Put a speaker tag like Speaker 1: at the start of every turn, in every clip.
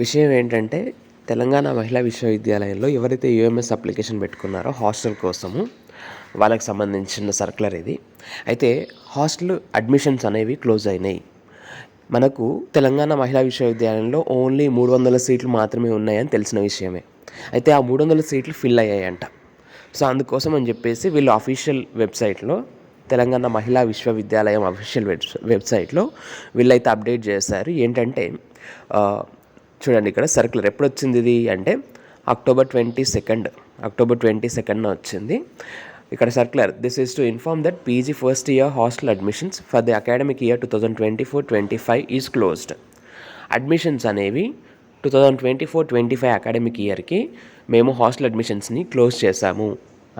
Speaker 1: విషయం ఏంటంటే తెలంగాణ మహిళా విశ్వవిద్యాలయంలో ఎవరైతే యూఎంఎస్ అప్లికేషన్ పెట్టుకున్నారో హాస్టల్ కోసము వాళ్ళకి సంబంధించిన సర్కులర్ ఇది. అయితే హాస్టల్ అడ్మిషన్స్ అనేవి క్లోజ్ అయినాయి. మనకు తెలంగాణ మహిళా విశ్వవిద్యాలయంలో ఓన్లీ మూడు వందల సీట్లు మాత్రమే ఉన్నాయని తెలిసిన విషయమే. అయితే ఆ మూడు వందల సీట్లు ఫిల్ అయ్యాయంట. సో అందుకోసం అని చెప్పేసి వీళ్ళు అఫీషియల్ వెబ్సైట్లో తెలంగాణ మహిళా విశ్వవిద్యాలయం అఫీషియల్ వెబ్ వెబ్సైట్లో వీళ్ళైతే అప్డేట్ చేశారు. ఏంటంటే చూడండి ఇక్కడ సర్కులర్ ఎప్పుడు వచ్చింది ఇది అంటే October twenty second October twenty సెకండ్న వచ్చింది. ఇక్కడ circular this is to inform that PG first year hostel admissions for the academic year two thousand twenty four twenty five is closed admissions అనేవి two thousand twenty four twenty five academic ఇయర్కి మేము hostel అడ్మిషన్స్ని close చేశాము.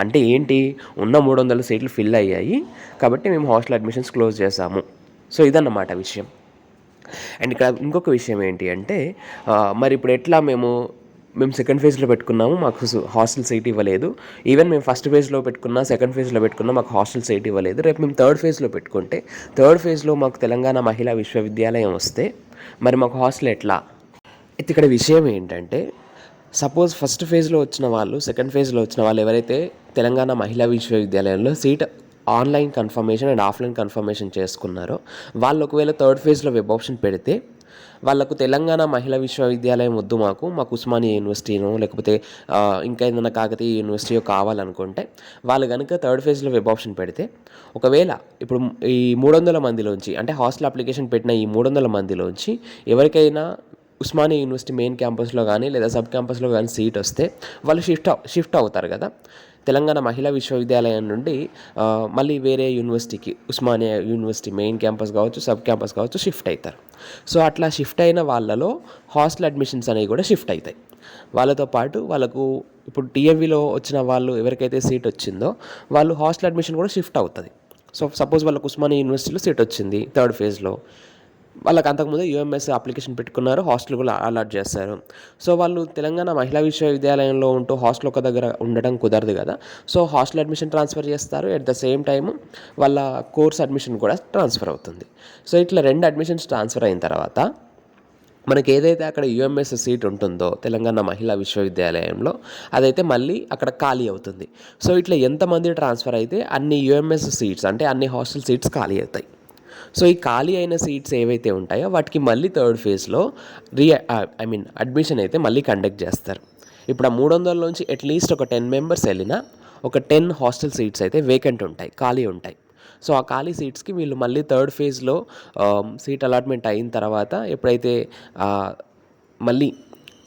Speaker 1: అంటే ఏంటి? ఉన్న మూడు వందల సీట్లు ఫిల్ అయ్యాయి కాబట్టి మేము హాస్టల్ అడ్మిషన్స్ క్లోజ్ చేశాము. సో ఇదన్నమాట విషయం. అండ్ ఇక్కడ ఇంకొక విషయం ఏంటి అంటే మరి ఇప్పుడు ఎట్లా మేము మేము సెకండ్ ఫేజ్లో పెట్టుకున్నాము మాకు హాస్టల్ సీట్ ఇవ్వలేదు. ఈవెన్ మేము ఫస్ట్ ఫేజ్లో పెట్టుకున్నా సెకండ్ ఫేజ్లో పెట్టుకున్నా మాకు హాస్టల్ సీట్ ఇవ్వలేదు. రేపు మేము థర్డ్ ఫేజ్లో పెట్టుకుంటే థర్డ్ ఫేజ్లో మాకు తెలంగాణ మహిళా విశ్వవిద్యాలయం వస్తే మరి మాకు హాస్టల్ ఎట్లా? అయితే ఇక్కడ విషయం ఏంటంటే సపోజ్ ఫస్ట్ ఫేజ్లో వచ్చిన వాళ్ళు సెకండ్ ఫేజ్లో వచ్చిన వాళ్ళు ఎవరైతే తెలంగాణ మహిళా విశ్వవిద్యాలయంలో seat online confirmation and offline confirmation చేసుకున్నారో. వాళ్ళు ఒకవేళ థర్డ్ ఫేజ్లో వెబ్ ఆప్షన్ పెడితే వాళ్ళకు తెలంగాణ మహిళా విశ్వవిద్యాలయం వద్దు మాకు మాకు ఉస్మానియా యూనివర్సిటీనో లేకపోతే ఇంకా ఏదైనా కాకతీయ యూనివర్సిటీయో కావాలనుకుంటే వాళ్ళు కనుక థర్డ్ ఫేజ్లో వెబ్ ఆప్షన్ పెడితే ఒకవేళ ఇప్పుడు ఈ మూడు వందల మందిలోంచి అంటే హాస్టల్ అప్లికేషన్ పెట్టిన ఈ మూడు వందల మందిలోంచి ఎవరికైనా ఉస్మానియా యూనివర్సిటీ మెయిన్ క్యాంపస్లో కానీ లేదా సబ్ క్యాంపస్లో కానీ సీట్ వస్తే వాళ్ళు షిఫ్ట్ షిఫ్ట్ అవుతారు కదా. తెలంగాణ మహిళా విశ్వవిద్యాలయం నుండి మళ్ళీ వేరే యూనివర్సిటీకి ఉస్మానియా యూనివర్సిటీ మెయిన్ క్యాంపస్ కావచ్చు సబ్ క్యాంపస్ కావచ్చు షిఫ్ట్ అవుతారు సో అట్లా షిఫ్ట్ అయిన వాళ్ళలో హాస్టల్ అడ్మిషన్స్ అనేవి కూడా షిఫ్ట్ అవుతాయి వాళ్ళతో పాటు వాళ్ళకు ఇప్పుడు టీఎంవీలో వచ్చిన వాళ్ళు ఎవరికైతే సీట్ వచ్చిందో వాళ్ళు హాస్టల్ అడ్మిషన్ కూడా షిఫ్ట్ అవుతుంది. సో సపోజ్ వాళ్ళకు ఉస్మానియా యూనివర్సిటీలో సీట్ వచ్చింది థర్డ్ ఫేజ్లో. వాళ్ళకి అంతకుముందు యూఎంఎస్ అప్లికేషన్ పెట్టుకున్నారు హాస్టల్ కూడా అలాట్ చేస్తారు సో వాళ్ళు తెలంగాణ మహిళా విశ్వవిద్యాలయంలో ఉంటూ హాస్టల్ ఒక దగ్గర ఉండడం కుదరదు కదా. సో హాస్టల్ అడ్మిషన్ ట్రాన్స్ఫర్ చేస్తారు ఎట్ ద సేమ్ టైం వాళ్ళ కోర్స్ అడ్మిషన్ కూడా ట్రాన్స్ఫర్ అవుతుంది. సో ఇట్లా రెండు అడ్మిషన్స్ ట్రాన్స్ఫర్ అయిన తర్వాత మనకి ఏదైతే అక్కడ యూఎంఎస్ సీట్ ఉంటుందో తెలంగాణ మహిళా విశ్వవిద్యాలయంలో అదైతే మళ్ళీ అక్కడ ఖాళీ అవుతుంది. సో ఇట్లా ఎంతమంది ట్రాన్స్ఫర్ అయితే అన్ని యూఎంఎస్ సీట్స్ అంటే అన్ని హాస్టల్ సీట్స్ ఖాళీ అవుతాయి. సో ఈ ఖాళీ అయిన సీట్స్ ఏవైతే ఉంటాయో వాటికి మళ్ళీ థర్డ్ ఫేజ్లో రీ ఐ మీన్ అడ్మిషన్ అయితే మళ్ళీ కండక్ట్ చేస్తారు. ఇప్పుడు ఆ మూడు వందలలోంచి అట్లీస్ట్ ఒక టెన్ మెంబర్స్ వెళ్ళినా ఒక టెన్ హాస్టల్ సీట్స్ అయితే వేకెంట్ ఉంటాయి ఖాళీ ఉంటాయి. సో ఆ ఖాళీ సీట్స్కి వీళ్ళు మళ్ళీ థర్డ్ ఫేజ్లో సీట్ అలాట్మెంట్ అయిన తర్వాత ఎప్పుడైతే మళ్ళీ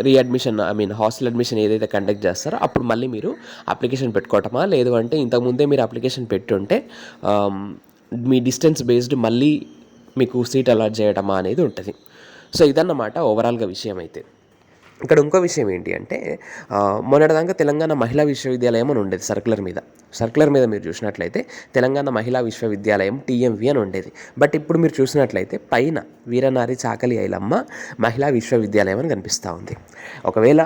Speaker 1: readmission I mean hostel admission ఏదైతే కండక్ట్ చేస్తారో అప్పుడు మళ్ళీ మీరు అప్లికేషన్ పెట్టుకోవటమా? లేదు అంటే ఇంతకుముందే మీరు అప్లికేషన్ పెట్టుంటే మీ డిస్టెన్స్ బేస్డ్ మళ్ళీ మీకు సీట్ అలాట్ చేయటమా అనేది ఉంటుంది. సో ఇదన్నమాట ఓవరాల్గా విషయం అయితే ఇక్కడ ఇంకో విషయం ఏంటి అంటే మొన్నటిదాకా తెలంగాణ మహిళా విశ్వవిద్యాలయం అని ఉండేది సర్కులర్ మీద. సర్కులర్ మీద మీరు చూసినట్లయితే తెలంగాణ మహిళా విశ్వవిద్యాలయం టీఎంవి అని ఉండేది. బట్ ఇప్పుడు మీరు చూసినట్లయితే పైన వీరనారి చాకలి ఐలమ్మ మహిళా విశ్వవిద్యాలయం అని కనిపిస్తూ ఉంది. ఒకవేళ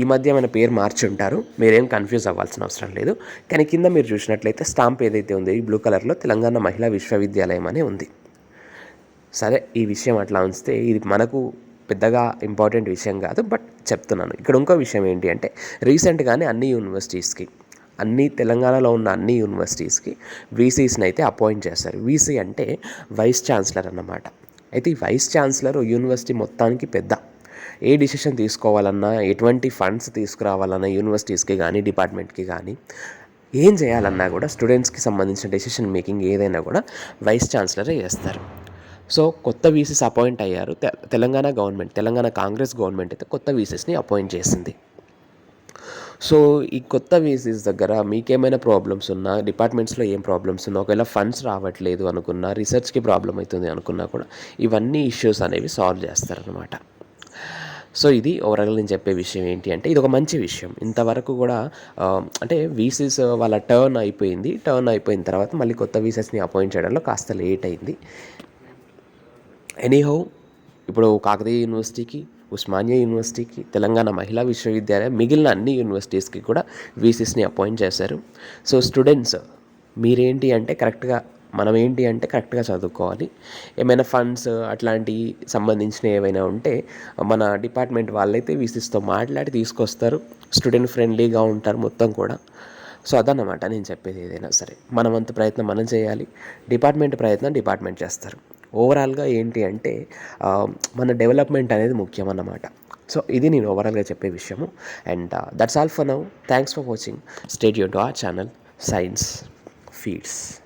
Speaker 1: ఈ మధ్య మన పేరు మార్చి ఉంటారు మీరేం కన్ఫ్యూజ్ అవ్వాల్సిన అవసరం లేదు. కానీ కింద మీరు చూసినట్లయితే స్టాంప్ ఏదైతే ఉందో ఈ బ్లూ కలర్లో తెలంగాణ మహిళా విశ్వవిద్యాలయం అని ఉంది. సరే ఈ విషయం అట్లా ఉంచితే ఇది మనకు పెద్దగా ఇంపార్టెంట్ విషయం కాదు బట్ చెప్తున్నాను. ఇక్కడ ఇంకో విషయం ఏంటి అంటే రీసెంట్గానే అన్ని యూనివర్సిటీస్కి అన్ని తెలంగాణలో ఉన్న అన్ని యూనివర్సిటీస్కి వీసీస్ని అయితే అపాయింట్ చేస్తారు. వీసీ అంటే వైస్ ఛాన్సలర్ అన్నమాట. అయితే ఈ వైస్ ఛాన్సలర్ యూనివర్సిటీ మొత్తానికి పెద్ద. ఏ డిసిషన్ తీసుకోవాలన్నా ఎటువంటి ఫండ్స్ తీసుకురావాలన్నా యూనివర్సిటీస్కి కానీ డిపార్ట్మెంట్కి కానీ ఏం చేయాలన్నా కూడా స్టూడెంట్స్కి సంబంధించిన డెసిషన్ మేకింగ్ ఏదైనా కూడా వైస్ ఛాన్సలరే చేస్తారు. సో కొత్త వీసీస్ అపాయింట్ అయ్యారు. తె- తెలంగాణ గవర్నమెంట్ తెలంగాణ కాంగ్రెస్ గవర్నమెంట్ అయితే కొత్త వీసీస్ని అపాయింట్ చేసింది. సో ఈ కొత్త వీసీస్ దగ్గర మీకేమైనా ప్రాబ్లమ్స్ ఉన్నా డిపార్ట్మెంట్స్లో ఏం ప్రాబ్లమ్స్ ఉన్నా ఒకవేళ ఫండ్స్ రావట్లేదు అనుకున్నా రీసెర్చ్కి ప్రాబ్లం అవుతుంది అనుకున్నా కూడా ఇవన్నీ ఇష్యూస్ అనేవి సాల్వ్ చేస్తారనమాట సో ఇది ఓవరాల్ నేను చెప్పే విషయం ఏంటి అంటే ఇది ఒక మంచి విషయం. ఇంతవరకు కూడా అంటే వీసీస్ వాళ్ళ టర్న్ అయిపోయింది. టర్న్ అయిపోయిన తర్వాత మళ్ళీ కొత్త వీసెస్ని అపాయింట్ చేయడంలో కాస్త లేట్ అయింది. ఎనీహౌ ఇప్పుడు కాకతీయ యూనివర్సిటీకి ఉస్మానియా యూనివర్సిటీకి తెలంగాణ మహిళా విశ్వవిద్యాలయం మిగిలిన అన్ని యూనివర్సిటీస్కి కూడా వీసీస్ని అపాయింట్ చేశారు. సో స్టూడెంట్స్ మీరేంటి అంటే కరెక్ట్గా మనం ఏంటి అంటే కరెక్ట్గా చదువుకోవాలి. ఏమైనా ఫండ్స్ అట్లాంటివి సంబంధించిన ఏవైనా ఉంటే మన డిపార్ట్మెంట్ వాళ్ళైతే వీసీస్తో మాట్లాడి తీసుకొస్తారు. స్టూడెంట్ ఫ్రెండ్లీగా ఉంటారు మొత్తం కూడా. సో అదన్నమాట నేను చెప్పేది ఏదైనా సరే. మనమంత ప్రయత్నం మనం చేయాలి. డిపార్ట్మెంట్ ప్రయత్నం డిపార్ట్మెంట్ చేస్తారు. ఓవరాల్గా ఏంటి అంటే మన డెవలప్మెంట్ అనేది ముఖ్యం అన్నమాట సో ఇది నేను ఓవరాల్గా చెప్పే విషయము. And that's all for now thanks for watching stay Yoon to our channel science feeds